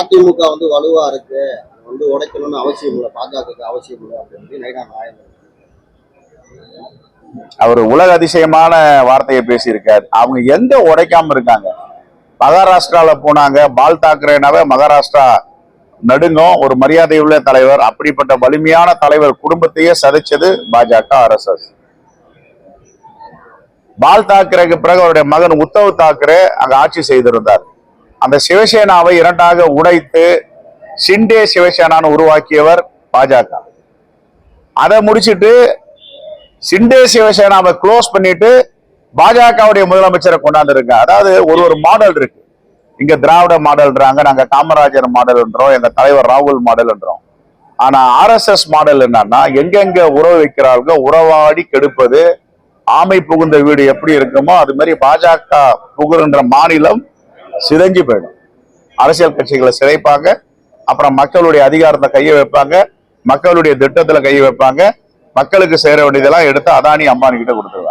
அதிமுக வந்து வலுவா இருக்கு. வந்து உடைக்கணும்னு அவசியம் இல்லை. பாஜக அவசியம் இல்லை அப்படின்னு நைனா நாயன் அவர் உலக அதிசயமான வார்த்தையை பேசியிருக்காரு. அவங்க எங்க உடைக்காம இருக்காங்க? மகாராஷ்டிரால போனாங்க. பால் தாக்கரேனாவே மகாராஷ்டிரா நடுங்கும். ஒரு மரியாதை உள்ள தலைவர். அப்படிப்பட்ட வலிமையான தலைவர் குடும்பத்தையே சதைச்சது பாஜக ஆர்எஸ்எஸ் பால் தாக்கரேக்கு பிறகு அவருடைய மகன் உத்தவ் தாக்கரே அங்க ஆட்சி செய்திருந்தார். அந்த சிவசேனாவை இரண்டாக உடைத்து சிண்டே சிவசேனான்னு உருவாக்கியவர் பாஜக. அதை முடிச்சுட்டு சிண்டே சிவசேனாவை க்ளோஸ் பண்ணிட்டு பாஜகவுடைய முதலமைச்சரை கொண்டாந்துருங்க. அதாவது ஒரு ஒரு மாடல் இருக்கு. இங்க திராவிட மாடல்ன்றாங்க நாங்க காமராஜர் மாடல்ன்றோம் எங்க தலைவர் ராகுல் மாடல்ன்றோம். ஆனா ஆர்எஸ்எஸ் மாடல் என்னன்னா எங்கெங்க உறவு வைக்கிறார்களோ உறவாடி கெடுப்பது ஆமை புகுந்த வீடு எப்படி இருக்குமோ அது மாதிரி பாஜக புகுகின்ற மாநிலம் சிதைஞ்சு போயிடும். அரசியல் கட்சிகளை சிதைப்பாங்க. அப்புறம் மக்களுடைய அதிகாரத்தை கையை வைப்பாங்க. மக்களுடைய திட்டத்துல கையை வைப்பாங்க. மக்களுக்கு சேர வேண்டியதெல்லாம் எடுத்து அதானி அம்பானி கிட்ட கொடுத்துருவாங்க.